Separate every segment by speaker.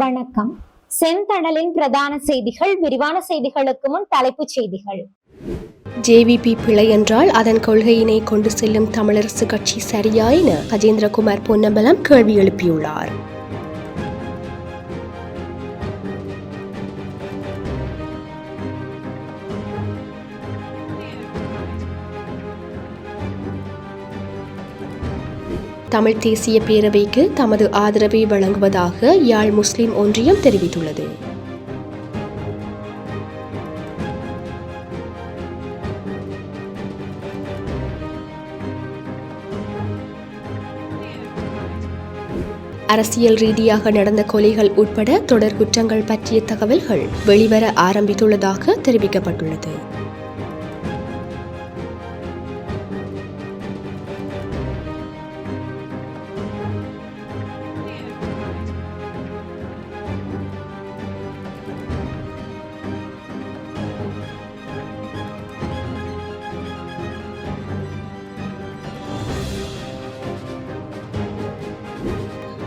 Speaker 1: வணக்கம் செந்தடலின் பிரதான செய்திகள் விரிவான செய்திகளுக்கு முன் தலைப்புச் செய்திகள்
Speaker 2: ஜேவிபி பிழை என்றால் அதன் கொள்கையினை கொண்டு செல்லும் தமிழரசு கட்சி சரியா என கஜேந்திரகுமார் பொன்னம்பலம் கேள்வி எழுப்பியுள்ளார் தமிழ் தேசிய பேரவைக்கு தமது ஆதரவை வழங்குவதாக யாழ் முஸ்லிம் ஒன்றியம் தெரிவித்துள்ளது அரசியல் ரீதியாக நடந்த கொலைகள் உட்பட தொடர் குற்றங்கள் பற்றிய தகவல்கள் வெளிவர ஆரம்பித்துள்ளதாக தெரிவிக்கப்பட்டுள்ளது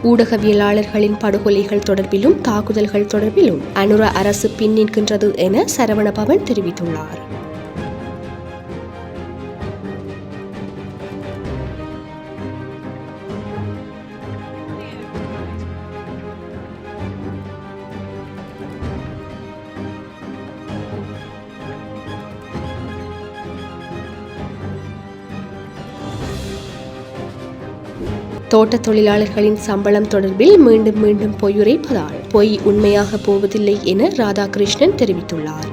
Speaker 2: ஊடகவியலாளர்களின் படுகொலைகள் தொடர்பிலும் தாக்குதல்கள் தொடர்பிலும் அனுர அரசு பின் நிற்கின்றது என சரவணபவன் தெரிவித்துள்ளார் தோட்ட தொழிலாளர்களின் சம்பளம் தொடர்பில் மீண்டும் மீண்டும் பொய்யுரைப்பதால் பொய் உண்மையாக போவதில்லை என ராதாகிருஷ்ணன் தெரிவித்துள்ளார்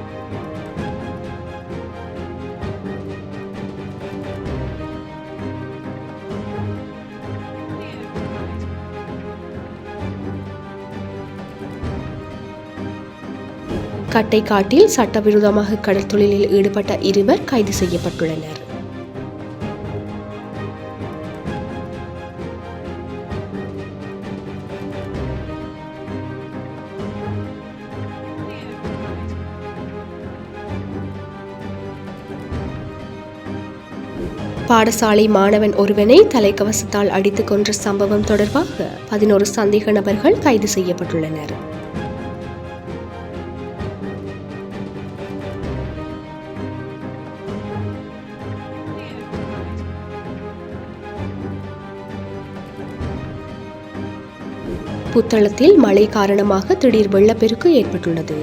Speaker 2: கட்டைக்காட்டில் சட்டவிரோதமாக கடற்தொழிலில் ஈடுபட்ட இருவர் கைது செய்யப்பட்டுள்ளனர் பாடசாலை மாணவன் ஒருவனை தலைக்கவசத்தால் அடித்து கொன்ற சம்பவம் தொடர்பாக பதினோரு சந்தேக நபர்கள் கைது செய்யப்பட்டுள்ளனர் புத்தளத்தில் மழை காரணமாக திடீர் வெள்ளப்பெருக்கு ஏற்பட்டுள்ளது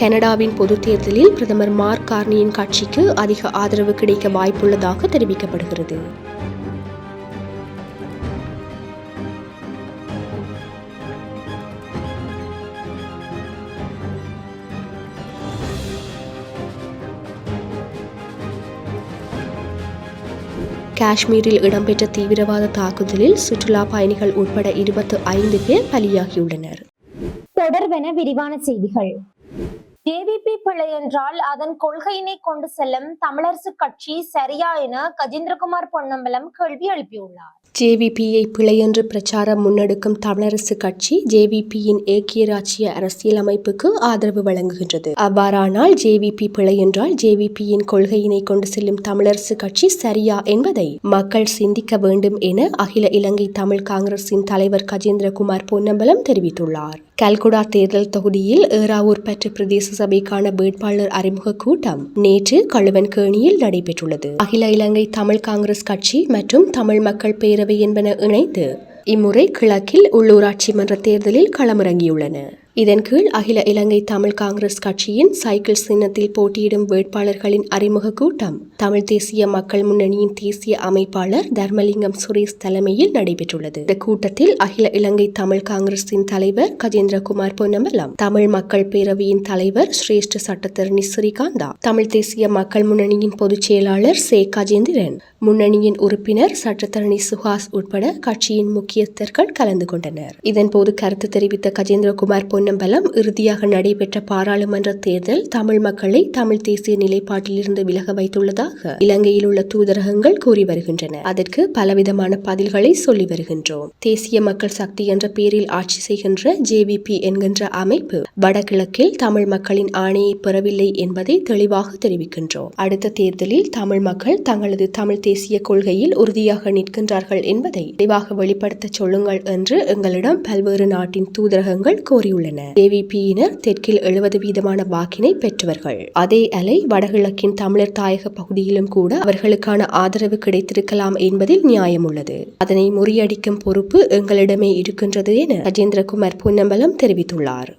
Speaker 2: கனடாவின் பொது தேர்தலில் பிரதமர் மார்க் கார்னியின் கட்சிக்கு அதிக ஆதரவு கிடைக்க வாய்ப்புள்ளதாக தெரிவிக்கப்படுகிறது காஷ்மீரில் இடம்பெற்ற தீவிரவாத தாக்குதலில் சுற்றுலா பயணிகள் உட்பட இருபத்து ஐந்து பேர் பலியாகியுள்ளனர்
Speaker 1: தொடர்பென விரிவான செய்திகள் ஏவிபி பிழை என்றால் அதன் கொள்கையினை கொண்டு செல்லும் தமிழரசு கட்சி சரியா என கஜேந்திரகுமார் பொன்னம்பலம் கேள்வி எழுப்பியுள்ளார்
Speaker 2: ஜேவிபியை பிழை என்று பிரச்சாரம் முன்னெடுக்கும் தமிழரசு கட்சி ஜேவிபியின் ஏக்கிய ராஜ்ய அரசியல் அமைப்புக்கு ஆதரவு வழங்குகின்றது அவ்வாறானால் ஜேவிபி பிழை என்றால் ஜேவிபியின் கொள்கையினை கொண்டு செல்லும் தமிழரசு கட்சி சரியா என்பதை மக்கள் சிந்திக்க வேண்டும் என அகில இலங்கை தமிழ் காங்கிரசின் தலைவர் கஜேந்திரகுமார் பொன்னம்பலம் தெரிவித்துள்ளார் கல்குடா தேர்தல் தொகுதியில் ஏராவூர் பற்று பிரதேச சபைக்கான வேட்பாளர் அறிமுக கூட்டம் நேற்று கழுவன் கேணியில் நடைபெற்றுள்ளது அகில இலங்கை தமிழ் காங்கிரஸ் கட்சி மற்றும் தமிழ் மக்கள் பேரவை என்பன இணைந்து இம்முறை கிழக்கில் உள்ளூராட்சி மன்ற தேர்தலில் களமிறங்கியுள்ளன இதன் கீழ் அகில இலங்கை தமிழ் காங்கிரஸ் கட்சியின் சைக்கிள் சின்னத்தில் போட்டியிடும் வேட்பாளர்களின் அறிமுக கூட்டம் தமிழ் தேசிய மக்கள் முன்னணியின் தேசிய அமைப்பாளர் தர்மலிங்கம் சுரேஷ் தலைமையில் நடைபெற்றுள்ளது இந்த கூட்டத்தில் அகில இலங்கை தமிழ் காங்கிரஸின் தலைவர் கஜேந்திரகுமார் பொன்னமலம் தமிழ் மக்கள் பேரவையின் தலைவர் சிரேஷ்ட சட்டத்தரணி ஸ்ரீகாந்தா தமிழ் தேசிய மக்கள் முன்னணியின் பொதுச் செயலாளர் சே கஜேந்திரன் முன்னணியின் உறுப்பினர் சட்டத்தரணி சுஹாஸ் உட்பட கட்சியின் முக்கியஸ்தர்கள் கலந்து கொண்டனர் இதன்போது கருத்து தெரிவித்த கஜேந்திரகுமார் பொன் பொன்னம்பலம் இறுதியாக நடைபெற்ற பாராளுமன்ற தேர்தல் தமிழ் மக்களை தமிழ் தேசிய நிலைப்பாட்டிலிருந்து விலக வைத்துள்ளதாக இலங்கையில் உள்ள தூதரகங்கள் கூறி வருகின்றன அதற்கு பலவிதமான பதில்களை சொல்லி வருகின்றோம் தேசிய மக்கள் சக்தி என்ற பேரில் ஆட்சி செய்கின்ற ஜேவிபி என்கின்ற அமைப்பு வடகிழக்கில் தமிழ் மக்களின் ஆணையை பெறவில்லை என்பதை தெளிவாக தெரிவிக்கின்றோம் அடுத்த தேர்தலில் தமிழ் மக்கள் தங்களது தமிழ் தேசிய கொள்கையில் உறுதியாக நிற்கின்றார்கள் என்பதை தெளிவாக வெளிப்படுத்த சொல்லுங்கள் என்று எங்களிடம் பல்வேறு நாட்டின் தூதரகங்கள் கோரியுள்ளன பெற்றுள்ளன தேவிபியினர் தெற்கில் எழுபது வீதமான வாக்கினை பெற்றவர்கள் அதே அலை வடகிழக்கின் தமிழர் தாயக பகுதியிலும் கூட அவர்களுக்கான ஆதரவு கிடைத்திருக்கலாம் என்பதில் நியாயம் உள்ளது அதனை முறியடிக்கும் பொறுப்பு எங்களிடமே இருக்கின்றது என ராஜேந்திரகுமார் பொன்னம்பலம் தெரிவித்துள்ளார்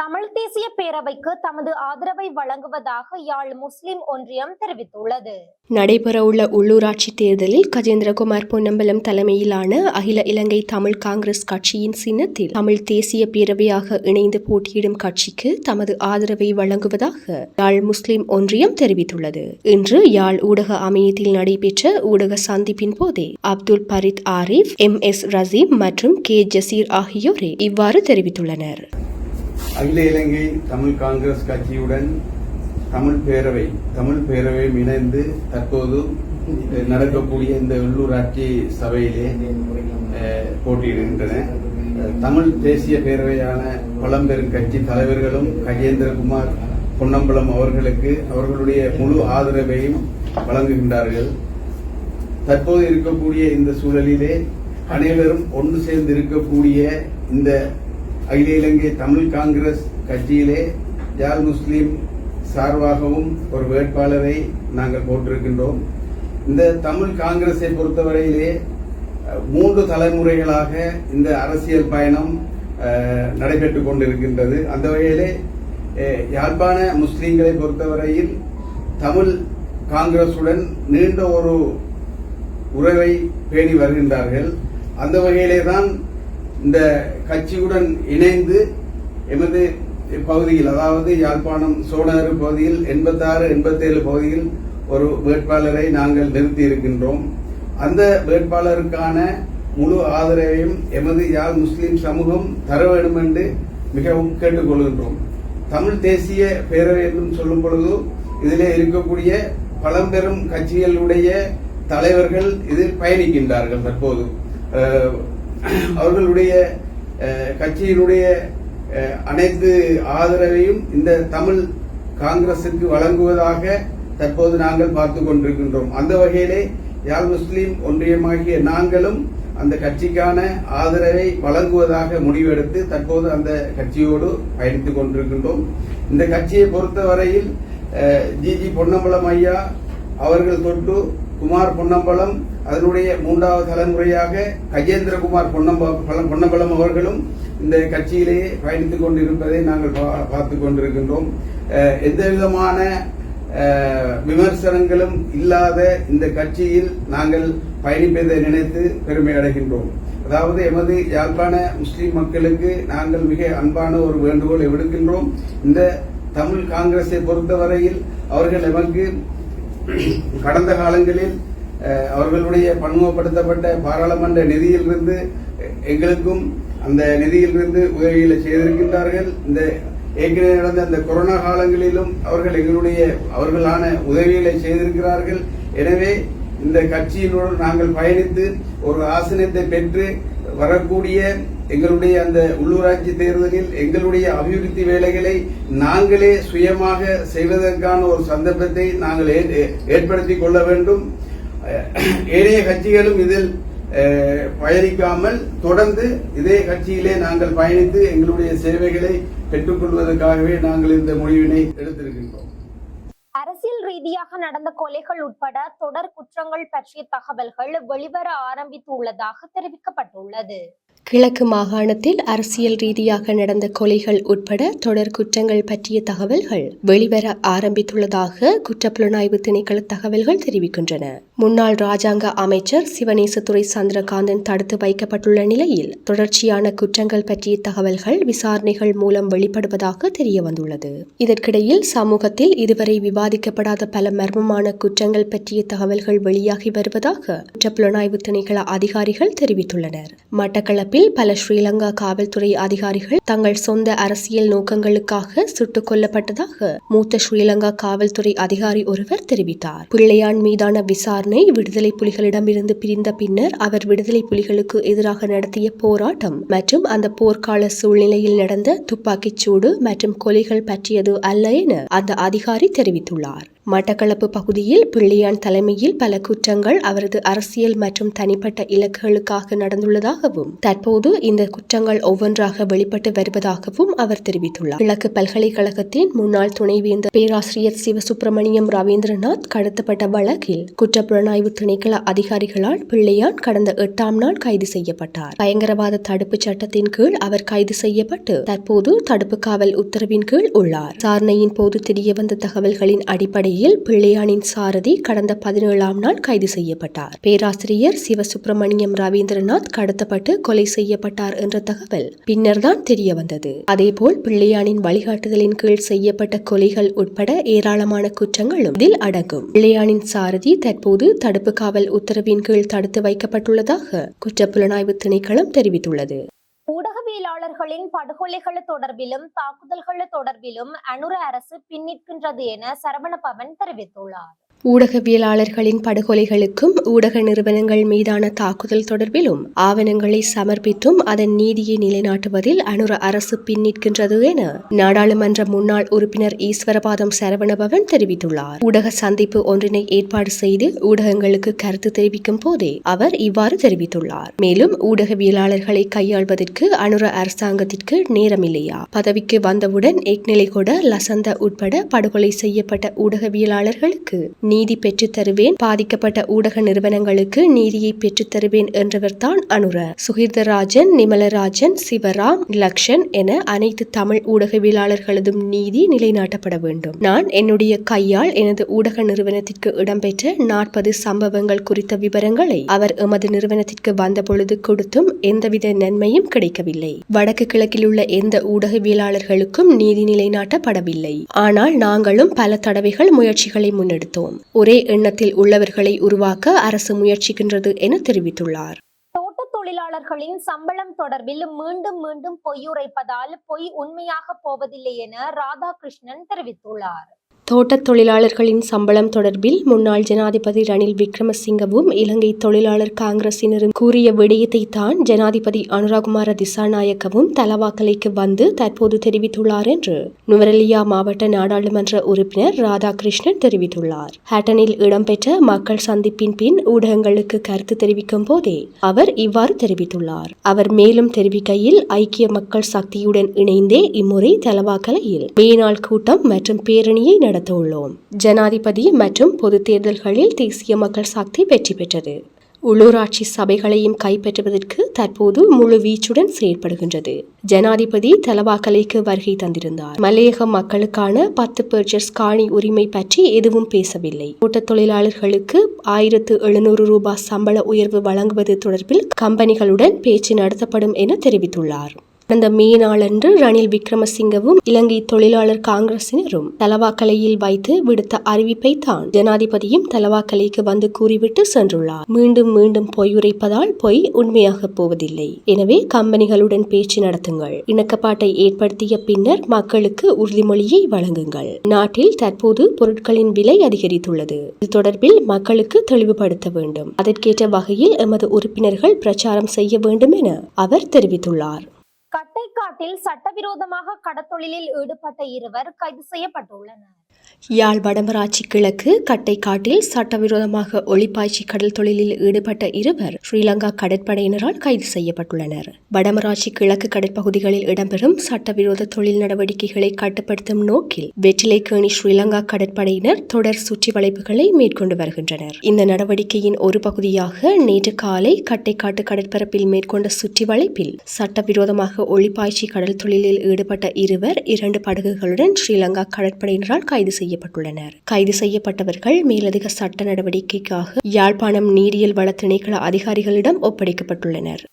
Speaker 1: தமிழ் தேசிய பேரவைக்கு தமது ஆதரவை வழங்குவதாக யாழ் முஸ்லிம் ஒன்றியம் தெரிவித்துள்ளது
Speaker 2: நடைபெறவுள்ள உள்ளூராட்சி தேர்தலில் கஜேந்திரகுமார் பொன்னம்பலம் தலைமையிலான அகில இலங்கை தமிழ் காங்கிரஸ் கட்சியின் சின்னத்தில் தமிழ் தேசிய பேரவையாக இணைந்து போட்டியிடும் கட்சிக்கு தமது ஆதரவை வழங்குவதாக யாழ் முஸ்லிம் ஒன்றியம் தெரிவித்துள்ளது இன்று யாழ் ஊடக அமையத்தில் நடைபெற்ற ஊடக சந்திப்பின் போதே அப்துல் பரித் ஆரிஃப் எம் எஸ் ரசீம் மற்றும் கே ஜசீர் ஆகியோரே இவ்வாறு தெரிவித்துள்ளனர்
Speaker 3: அகில இலங்கை தமிழ் காங்கிரஸ் கட்சியுடன் தமிழ் பேரவை தமிழ் பேரவையும் இணைந்து தற்போது நடக்கக்கூடிய இந்த உள்ளூராட்சி சபையிலே போட்டியிடுகின்றன தமிழ் தேசிய பேரவையான பழம்பெரும் கட்சி தலைவர்களும் கஜேந்திரகுமார் பொன்னம்பலம் அவர்களுக்கு அவர்களுடைய முழு ஆதரவையும் வழங்குகின்றார்கள் தற்போது இருக்கக்கூடிய இந்த சூழலிலே அனைவரும் ஒன்று சேர்ந்து இருக்கக்கூடிய இந்த அகில இலங்கை தமிழ் காங்கிரஸ் கட்சியிலே ஜால் முஸ்லீம் சார்பாகவும் ஒரு வேட்பாளரை நாங்கள் போட்டிருக்கின்றோம் இந்த தமிழ் காங்கிரஸை பொறுத்தவரையிலே மூன்று தலைமுறைகளாக இந்த அரசியல் பயணம் நடைபெற்றுக் கொண்டிருக்கின்றது அந்த வகையிலே யாழ்ப்பாண முஸ்லீம்களை பொறுத்தவரையில் தமிழ் காங்கிரசுடன் நீண்ட ஒரு உறவை பேணி வருகின்றார்கள் அந்த வகையிலே தான் இந்த கட்சியுடன் இணைந்து எமது பகுதியில் அதாவது யாழ்ப்பாணம் சோழநகர் பகுதியில் எண்பத்தாறு எண்பத்தேழு பகுதியில் ஒரு வேட்பாளரை நாங்கள் நிறுத்தி இருக்கின்றோம் அந்த வேட்பாளருக்கான முழு ஆதரவையும் எமது யாழ் முஸ்லிம் சமூகம் தர வேண்டும் என்று மிகவும் கேட்டுக்கொள்கின்றோம் தமிழ் தேசிய பேரவை என்று சொல்லும் பொழுது இதிலே இருக்கக்கூடிய பழம்பெரும் கட்சிகளுடைய தலைவர்கள் இதில் பயணிக்கின்றார்கள் தற்போது அவர்களுடைய கட்சியினுடைய அனைத்து ஆதரவையும் இந்த தமிழ் காங்கிரசுக்கு வழங்குவதாக தற்போது நாங்கள் பார்த்து கொண்டிருக்கின்றோம் அந்த வகையிலே யாழ் முஸ்லீம் ஒன்றியமாகிய நாங்களும் அந்த கட்சிக்கான ஆதரவை வழங்குவதாக முடிவெடுத்து தற்போது அந்த கட்சியோடு பயணித்துக் கொண்டிருக்கின்றோம் இந்த கட்சியை பொறுத்தவரையில் ஜிஜி பொன்னம்பலம் ஐயா அவர்கள் தொட்டு குமார் பொன்னம்பலம் அதனுடைய மூன்றாவது தலைமுறையாக கஜேந்திரகுமார் பொன்னம்பலம் பொன்னம்பலம் அவர்களும் இந்த கட்சியிலேயே பயணித்துக் கொண்டிருப்பதை நாங்கள் பார்த்துக் கொண்டிருக்கின்றோம் எந்த விதமான விமர்சனங்களும் இல்லாத இந்த கட்சியில் நாங்கள் பயணிப்பதை நினைத்து பெருமை அடைகின்றோம் அதாவது எமது யாழ்ப்பாண முஸ்லீம் மக்களுக்கு நாங்கள் மிக அன்பான ஒரு வேண்டுகோளை விடுக்கின்றோம் இந்த தமிழ் காங்கிரஸை பொறுத்தவரையில் அவர்கள் எமக்கு கடந்த காலங்களில் அவர்களுடைய பன்முகப்படுத்தப்பட்ட பாராளுமன்ற நிதியிலிருந்து எங்களுக்கும் அந்த நிதியிலிருந்து உதவிகளை செய்திருக்கின்றார்கள் இந்த ஏற்கனவே நடந்த அந்த கொரோனா காலங்களிலும் அவர்கள் எங்களுடைய அவர்களான உதவிகளை செய்திருக்கிறார்கள் எனவே இந்த கட்சியினோடு நாங்கள் பயணித்து ஒரு ஆசனத்தை பெற்று வரக்கூடிய எங்களுடைய அந்த உள்ளூராட்சி தேர்தலில் எங்களுடைய அபிவிருத்தி வேலைகளை நாங்களே சுயமாக செய்வதற்கான ஒரு சந்தர்ப்பத்தை நாங்கள் ஏற்படுத்தி கொள்ள வேண்டும் ஏனைய கட்சிகளும் இதில் பயணிக்காமல் தொடர்ந்து இதே கட்சியிலே நாங்கள் பயணித்து எங்களுடைய சேவைகளை கொள்வதற்காகவே நாங்கள் இந்த முடிவினை எடுத்திருக்கின்றோம்
Speaker 1: அரசியல் ரீதியாக நடந்த கொலைகள் உட்பட தொடர் குற்றங்கள் பற்றிய தகவல்கள் வெளிவர ஆரம்பித்துள்ளதாக தெரிவிக்கப்பட்டுள்ளது
Speaker 2: கிழக்கு மாகாணத்தில் அரசியல் ரீதியாக நடந்த கொலைகள் உட்பட தொடர் குற்றங்கள் பற்றிய தகவல்கள் வெளிவர ஆரம்பித்துள்ளதாக குற்றப்புலனாய்வு திணைக்கள தகவல்கள் தெரிவிக்கின்றன முன்னாள் ராஜாங்க அமைச்சர் சிவநேசத்துறை சந்திரகாந்தன் தடுத்து வைக்கப்பட்டுள்ள நிலையில் தொடர்ச்சியான குற்றங்கள் பற்றிய தகவல்கள் விசாரணைகள் மூலம் வெளிப்படுவதாக தெரிய வந்துள்ளது இதற்கிடையில் சமூகத்தில் இதுவரை விவாதிக்க கண்டுபிடிக்கப்படாத பல மர்மமான குற்றங்கள் பற்றிய தகவல்கள் வெளியாகி வருவதாக புலனாய்வு திணைக்கள அதிகாரிகள் தெரிவித்துள்ளனர் மட்டக்களப்பில் பல ஸ்ரீலங்கா காவல்துறை அதிகாரிகள் தங்கள் சொந்த அரசியல் நோக்கங்களுக்காக சுட்டுக் கொல்லப்பட்டதாக மூத்த ஸ்ரீலங்கா காவல்துறை அதிகாரி ஒருவர் தெரிவித்தார் பிள்ளையான் மீதான விசாரணை விடுதலை புலிகளிடமிருந்து பிரிந்த பின்னர் அவர் விடுதலை புலிகளுக்கு எதிராக நடத்திய போராட்டம் மற்றும் அந்த போர்க்கால சூழ்நிலையில் நடந்த துப்பாக்கிச்சூடு மற்றும் கொலைகள் பற்றியது அல்ல என அந்த அதிகாரி தெரிவித்துள்ளார் Gracias. மட்டக்களப்பு பகுதியில் பிள்ளையான் தலைமையில் பல குற்றங்கள் அவரது அரசியல் மற்றும் தனிப்பட்ட இலக்குகளுக்காக நடந்துள்ளதாகவும் தற்போது இந்த குற்றங்கள் ஒவ்வொன்றாக வெளிப்பட்டு வருவதாகவும் அவர் தெரிவித்துள்ளார் கிழக்கு பல்கலைக்கழகத்தின் முன்னாள் துணைவேந்தர் பேராசிரியர் சிவசுப்பிரமணியம் ரவீந்திரநாத் கடத்தப்பட்ட வழக்கில் புலனாய்வு திணைக்கள அதிகாரிகளால் பிள்ளையான் கடந்த எட்டாம் நாள் கைது செய்யப்பட்டார் பயங்கரவாத தடுப்பு சட்டத்தின் கீழ் அவர் கைது செய்யப்பட்டு தற்போது தடுப்பு காவல் உத்தரவின் கீழ் உள்ளார் சாரணையின் போது தெரியவந்த தகவல்களின் அடிப்படையில் கொலையில் பிள்ளையானின் சாரதி கடந்த பதினேழாம் நாள் கைது செய்யப்பட்டார் பேராசிரியர் சிவசுப்பிரமணியம் ரவீந்திரநாத் கடத்தப்பட்டு கொலை செய்யப்பட்டார் என்ற தகவல் பின்னர்தான் தெரிய வந்தது அதேபோல் பிள்ளையானின் வழிகாட்டுதலின் கீழ் செய்யப்பட்ட கொலைகள் உட்பட ஏராளமான குற்றங்களும் இதில் அடங்கும் பிள்ளையானின் சாரதி தற்போது தடுப்பு காவல் உத்தரவின் கீழ் தடுத்து வைக்கப்பட்டுள்ளதாக குற்றப்புலனாய்வு திணைக்களம் தெரிவித்துள்ளது
Speaker 1: தொழிலாளர்களின் படுகொலைகள் தொடர்பிலும் தாக்குதல்கள் தொடர்பிலும் அனுர அரசு பின்னிற்கின்றது என சரவணபவன் தெரிவித்துள்ளார்
Speaker 2: ஊடகவியலாளர்களின் படுகொலைகளுக்கும் ஊடக நிறுவனங்கள் மீதான தாக்குதல் தொடர்பிலும் ஆவணங்களை சமர்ப்பித்தும் அதன் நீதியை நிலைநாட்டுவதில் அனுர அரசு பின்னிற்கின்றது என நாடாளுமன்ற முன்னாள் உறுப்பினர் ஈஸ்வரபாதம் சரவணபவன் தெரிவித்துள்ளார் ஊடக சந்திப்பு ஒன்றினை ஏற்பாடு செய்து ஊடகங்களுக்கு கருத்து தெரிவிக்கும் போதே அவர் இவ்வாறு தெரிவித்துள்ளார் மேலும் ஊடகவியலாளர்களை கையாள்வதற்கு அனுர அரசாங்கத்திற்கு நேரமில்லையா பதவிக்கு வந்தவுடன் எக்நிலை கொட லசந்த உட்பட படுகொலை செய்யப்பட்ட ஊடகவியலாளர்களுக்கு நீதி பெற்றுத் தருவேன் பாதிக்கப்பட்ட ஊடக நிறுவனங்களுக்கு நீதியை பெற்றுத் தருவேன் என்றவர்தான் அனுர சுகிர்தராஜன் நிமலராஜன் சிவராம் லக்ஷன் என அனைத்து தமிழ் ஊடகவியலாளர்களதும் நீதி நிலைநாட்டப்பட வேண்டும் நான் என்னுடைய கையால் எனது ஊடக நிறுவனத்திற்கு இடம்பெற்ற நாற்பது சம்பவங்கள் குறித்த விவரங்களை அவர் எமது நிறுவனத்திற்கு வந்தபொழுது கொடுத்தும் எந்தவித நன்மையும் கிடைக்கவில்லை வடக்கு கிழக்கில் உள்ள எந்த ஊடகவியலாளர்களுக்கும் நீதி நிலைநாட்டப்படவில்லை ஆனால் நாங்களும் பல தடவைகள் முயற்சிகளை முன்னெடுத்தோம் ஒரே எண்ணத்தில் உள்ளவர்களை உருவாக்க அரசு முயற்சிக்கின்றது என தெரிவித்துள்ளார்
Speaker 1: தொழிலாளர்களின் சம்பளம் தொடர்பில் மீண்டும் மீண்டும் பொய்யுரைப்பதால் பொய் உண்மையாக போவதில்லை என ராதாகிருஷ்ணன் தெரிவித்துள்ளார்
Speaker 2: தோட்டத் தொழிலாளர்களின் சம்பளம் தொடர்பில் முன்னாள் ஜனாதிபதி ரணில் விக்ரமசிங்கவும் இலங்கை தொழிலாளர் காங்கிரசினரும் கூறிய விடயத்தை தான் ஜனாதிபதி அனுராகுமார திசாநாயக்கவும் தலவாக்கலைக்கு வந்து தற்போது தெரிவித்துள்ளார் என்று நுவரெலியா மாவட்ட நாடாளுமன்ற உறுப்பினர் ராதாகிருஷ்ணன் தெரிவித்துள்ளார் ஹட்டனில் இடம்பெற்ற மக்கள் சந்திப்பின் பின் ஊடகங்களுக்கு கருத்து தெரிவிக்கும் போதே அவர் இவ்வாறு தெரிவித்துள்ளார் அவர் மேலும் தெரிவிக்கையில் ஐக்கிய மக்கள் சக்தியுடன் இணைந்தே இம்முறை தலவாக்கலையில் மேனாள் கூட்டம் மற்றும் பேரணியை நட நடத்த உள்ளோம் ஜனாதிபதி மற்றும் பொது தேர்தல்களில் தேசிய மக்கள் சக்தி வெற்றி பெற்றது உள்ளூராட்சி சபைகளையும் கைப்பற்றுவதற்கு தற்போது முழு வீச்சுடன் செயற்படுகின்றது ஜனாதிபதி தலவாக்கலைக்கு வருகை தந்திருந்தார் மலையக மக்களுக்கான பத்து பெர்ஜர்ஸ் காணி உரிமை பற்றி எதுவும் பேசவில்லை கூட்டத் தொழிலாளர்களுக்கு ஆயிரத்து எழுநூறு ரூபாய் சம்பள உயர்வு வழங்குவது தொடர்பில் கம்பெனிகளுடன் பேச்சு நடத்தப்படும் என தெரிவித்துள்ளார் அந்த மே நாளன்று ரணில் விக்ரமசிங்கவும் இலங்கை தொழிலாளர் காங்கிரசினரும் தலவாக்கலையில் வைத்து விடுத்த அறிவிப்பை தான் ஜனாதிபதியும் தலவாக்கலைக்கு வந்து கூறிவிட்டு சென்றுள்ளார் மீண்டும் மீண்டும் பொய் உரைப்பதால் பொய் உண்மையாக போவதில்லை எனவே கம்பெனிகளுடன் பேச்சு நடத்துங்கள் இணக்கப்பாட்டை ஏற்படுத்திய பின்னர் மக்களுக்கு உறுதிமொழியை வழங்குங்கள் நாட்டில் தற்போது பொருட்களின் விலை அதிகரித்துள்ளது இது தொடர்பில் மக்களுக்கு தெளிவுபடுத்த வேண்டும் அதற்கேற்ற வகையில் எமது உறுப்பினர்கள் பிரச்சாரம் செய்ய வேண்டும் என அவர் தெரிவித்துள்ளார்
Speaker 1: கட்டைக்காட்டில் சட்டவிரோதமாக கடத்தொழிலில் ஈடுபட்ட இருவர் கைது செய்யப்பட்டுள்ளனர்
Speaker 2: யாழ் வடமராட்சி கிழக்கு கட்டைக்காட்டில் சட்டவிரோதமாக ஒளிப்பாய்ச்சி கடல் தொழிலில் ஈடுபட்ட இருவர் ஸ்ரீலங்கா கடற்படையினரால் கைது செய்யப்பட்டுள்ளனர் வடமராட்சி கிழக்கு கடற்பகுதிகளில் இடம்பெறும் சட்டவிரோத தொழில் நடவடிக்கைகளை கட்டுப்படுத்தும் நோக்கில் வெற்றிலை கேணி ஸ்ரீலங்கா கடற்படையினர் தொடர் சுற்றி வளைப்புகளை மேற்கொண்டு வருகின்றனர் இந்த நடவடிக்கையின் ஒரு பகுதியாக நேற்று காலை கட்டைக்காட்டு கடற்பரப்பில் மேற்கொண்ட சுற்றி வளைப்பில் சட்டவிரோதமாக ஒளிப்பாய்ச்சி கடல் தொழிலில் ஈடுபட்ட இருவர் இரண்டு படகுகளுடன் ஸ்ரீலங்கா கடற்படையினரால் கைது செய்ய செய்யப்பட்டுள்ளனர் கைது செய்யப்பட்டவர்கள் மேலதிக சட்ட நடவடிக்கைக்காக யாழ்ப்பாணம் நீரியல் வள திணைக்கள அதிகாரிகளிடம் ஒப்படைக்கப்பட்டுள்ளனர்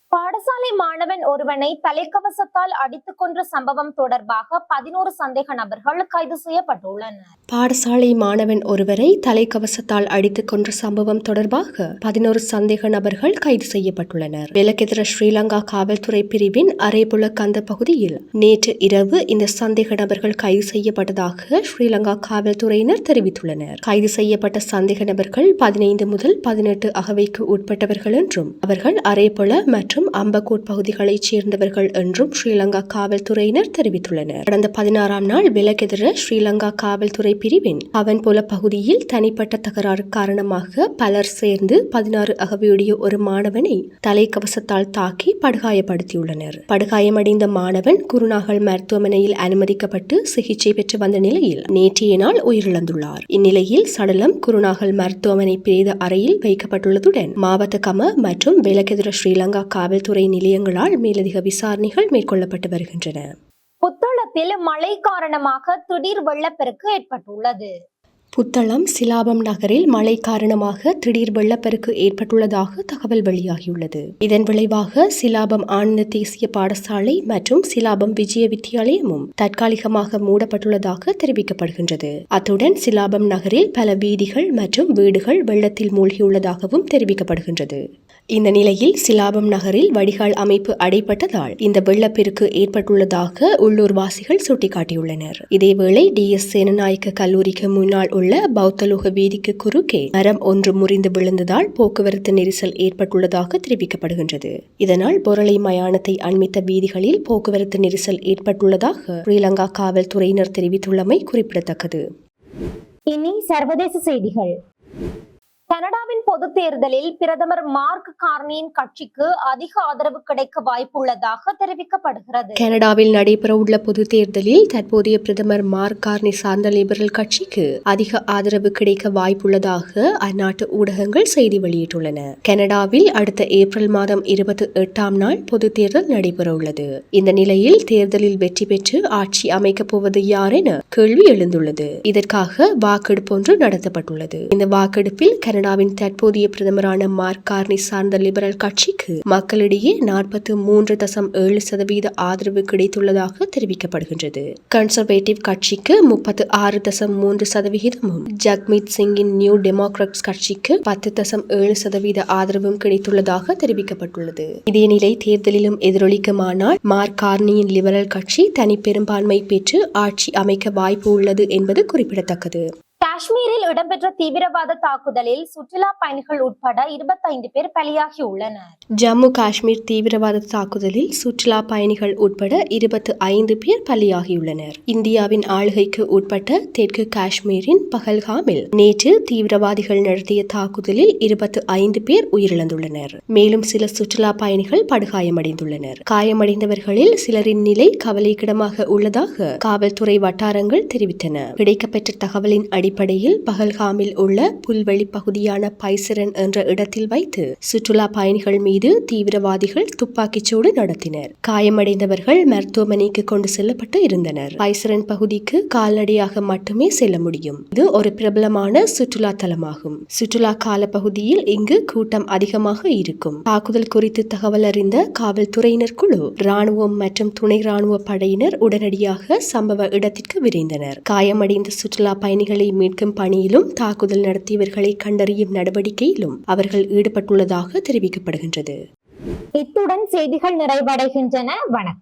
Speaker 1: சென்னை மாணவன் ஒருவனை தலைக்கவசத்தால் அடித்துக் கொன்ற சம்பவம் தொடர்பாக பதினோரு சந்தேக நபர்கள் கைது செய்யப்பட்டுள்ளனர்
Speaker 2: பாடசாலை மாணவன் ஒருவரை தலைக்கவசத்தால் அடித்துக் கொன்ற சம்பவம் தொடர்பாக பதினோரு சந்தேக நபர்கள் கைது செய்யப்பட்டுள்ளனர் விலக்கெதிர ஸ்ரீலங்கா காவல்துறை பிரிவின் அரைபுல கந்த பகுதியில் நேற்று இரவு இந்த சந்தேக நபர்கள் கைது செய்யப்பட்டதாக ஸ்ரீலங்கா காவல்துறையினர் தெரிவித்துள்ளனர் கைது செய்யப்பட்ட சந்தேக நபர்கள் பதினைந்து முதல் பதினெட்டு அகவைக்கு உட்பட்டவர்கள் என்றும் அவர்கள் அரைபுல மற்றும் அம்பக்கூர் கோட் பகுதிகளைச் சேர்ந்தவர்கள் என்றும் ஸ்ரீலங்கா காவல்துறையினர் தெரிவித்துள்ளனர் கடந்த பதினாறாம் நாள் விலகெதிர ஸ்ரீலங்கா காவல்துறை பிரிவின் அவன் போல பகுதியில் தனிப்பட்ட தகராறு காரணமாக பலர் சேர்ந்து பதினாறு அகவியுடைய ஒரு மாணவனை தலைக்கவசத்தால் தாக்கி படுகாயப்படுத்தியுள்ளனர் படுகாயமடைந்த மாணவன் குருநாகல் மருத்துவமனையில் அனுமதிக்கப்பட்டு சிகிச்சை பெற்று வந்த நிலையில் நேற்றைய நாள் உயிரிழந்துள்ளார் இந்நிலையில் சடலம் குருநாகல் மருத்துவமனை பிரேத அறையில் வைக்கப்பட்டுள்ளதுடன் மாவட்ட கம மற்றும் விலகெதிர ஸ்ரீலங்கா காவல்துறை நிலையங்களால் மேலதிக விசாரணைகள் மேற்கொள்ளப்பட்டு வருகின்றன
Speaker 1: புத்தளத்தில் மழை காரணமாக திடீர் வெள்ளப்பெருக்கு ஏற்பட்டுள்ளது புத்தளம் சிலாபம் நகரில் மழை காரணமாக திடீர் வெள்ளப்பெருக்கு ஏற்பட்டுள்ளதாக தகவல் வெளியாகியுள்ளது இதன் விளைவாக சிலாபம் ஆனந்த தேசிய பாடசாலை மற்றும் சிலாபம் விஜய வித்தியாலயமும் தற்காலிகமாக மூடப்பட்டுள்ளதாக தெரிவிக்கப்படுகின்றது அத்துடன் சிலாபம் நகரில் பல வீதிகள் மற்றும் வீடுகள் வெள்ளத்தில் மூழ்கியுள்ளதாகவும் தெரிவிக்கப்படுகின்றது இந்த நிலையில் சிலாபம் நகரில் வடிகால் அமைப்பு அடைப்பட்டதால் இந்த வெள்ளப்பெருக்கு ஏற்பட்டுள்ளதாக உள்ளூர்வாசிகள் சுட்டிக்காட்டியுள்ளனர் இதேவேளை டி எஸ் சேனநாயக்க கல்லூரிக்கு முன்னாள் உள்ள பௌத்தலோக வீதிக்கு குறுக்கே மரம் ஒன்று முறிந்து விழுந்ததால் போக்குவரத்து நெரிசல் ஏற்பட்டுள்ளதாக தெரிவிக்கப்படுகின்றது இதனால் பொருளை மயானத்தை அண்மித்த வீதிகளில் போக்குவரத்து நெரிசல் ஏற்பட்டுள்ளதாக ஸ்ரீலங்கா காவல்துறையினர் தெரிவித்துள்ளமை குறிப்பிடத்தக்கது இனி சர்வதேச செய்திகள் கனடாவின் பொது தேர்தலில் பிரதமர் மார்க் கார்னியின் கட்சிக்கு அதிக ஆதரவு கிடைக்க வாய்ப்புள்ளதாக தெரிவிக்கப்படுகிறது
Speaker 2: கனடாவில் நடைபெற உள்ள பொது தேர்தலில் தற்போதைய பிரதமர் மார்க் கார்னி சார்ந்த லிபரல் கட்சிக்கு அதிக ஆதரவு கிடைக்க வாய்ப்புள்ளதாக அந்நாட்டு ஊடகங்கள் செய்தி வெளியிட்டுள்ளன கனடாவில் அடுத்த ஏப்ரல் மாதம் இருபத்தி எட்டாம் நாள் பொது தேர்தல் நடைபெற உள்ளது இந்த நிலையில் தேர்தலில் வெற்றி பெற்று ஆட்சி அமைக்கப் போவது யார் என கேள்வி எழுந்துள்ளது இதற்காக வாக்கெடுப்பு ஒன்று நடத்தப்பட்டுள்ளது இந்த வாக்கெடுப்பில் கனடாவின் தற்போதைய பிரதமரான மார்க் கார்னி சார்ந்த லிபரல் கட்சிக்கு மக்களிடையே நாற்பத்தி மூன்று தசம் ஏழு சதவீத ஆதரவு கிடைத்துள்ளதாக தெரிவிக்கப்படுகின்றது கன்சர்வேட்டிவ் கட்சிக்கு முப்பத்து ஆறு தசம் மூன்று சதவிகிதமும் ஜக்மீத் சிங்கின் நியூ டெமோக்ராட்ஸ் கட்சிக்கு பத்து தசம் ஏழு சதவீத ஆதரவும் கிடைத்துள்ளதாக தெரிவிக்கப்பட்டுள்ளது இதே நிலை தேர்தலிலும் எதிரொலிக்குமானால் மார்க் கார்னியின் லிபரல் கட்சி தனி பெரும்பான்மை பெற்று ஆட்சி அமைக்க வாய்ப்பு உள்ளது என்பது குறிப்பிடத்தக்கது
Speaker 1: காஷ்மீரில் இடம்பெற்ற தீவிரவாத தாக்குதலில் சுற்றுலா பயணிகள் உட்பட இருபத்தைந்து பேர் பலியாகி உள்ளனர்
Speaker 2: ஜம்மு காஷ்மீர் தீவிரவாத தாக்குதலில் சுற்றுலா பயணிகள் உட்பட இருபத்து ஐந்து பேர் பலியாகியுள்ளனர் இந்தியாவின் ஆளுகைக்கு உட்பட்ட தெற்கு காஷ்மீரின் பகல்காமில் நேற்று தீவிரவாதிகள் நடத்திய தாக்குதலில் இருபத்து ஐந்து பேர் உயிரிழந்துள்ளனர் மேலும் சில சுற்றுலா பயணிகள் படுகாயமடைந்துள்ளனர் காயமடைந்தவர்களில் சிலரின் நிலை கவலைக்கிடமாக உள்ளதாக காவல்துறை வட்டாரங்கள் தெரிவித்தன கிடைக்கப்பெற்ற தகவலின் அடிப்படையில் அடிப்படையில் பகல்காமில் உள்ள புல்வெளி பகுதியான பைசரன் என்ற இடத்தில் வைத்து சுற்றுலா பயணிகள் மீது தீவிரவாதிகள் துப்பாக்கிச்சூடு நடத்தினர் காயமடைந்தவர்கள் மருத்துவமனைக்கு கொண்டு செல்லப்பட்டு இருந்தனர் பைசரன் பகுதிக்கு கால்நடையாக மட்டுமே செல்ல முடியும் இது ஒரு பிரபலமான சுற்றுலா தலமாகும் சுற்றுலா கால பகுதியில் இங்கு கூட்டம் அதிகமாக இருக்கும் தாக்குதல் குறித்து தகவல் அறிந்த காவல்துறையினர் குழு ராணுவம் மற்றும் துணை ராணுவ படையினர் உடனடியாக சம்பவ இடத்திற்கு விரைந்தனர் காயமடைந்த சுற்றுலா பயணிகளை மீட்க மீட்கும் பணியிலும் தாக்குதல் நடத்தியவர்களை கண்டறியும் நடவடிக்கையிலும் அவர்கள் ஈடுபட்டுள்ளதாக தெரிவிக்கப்படுகின்றது இத்துடன் செய்திகள் நிறைவடைகின்றன வணக்கம்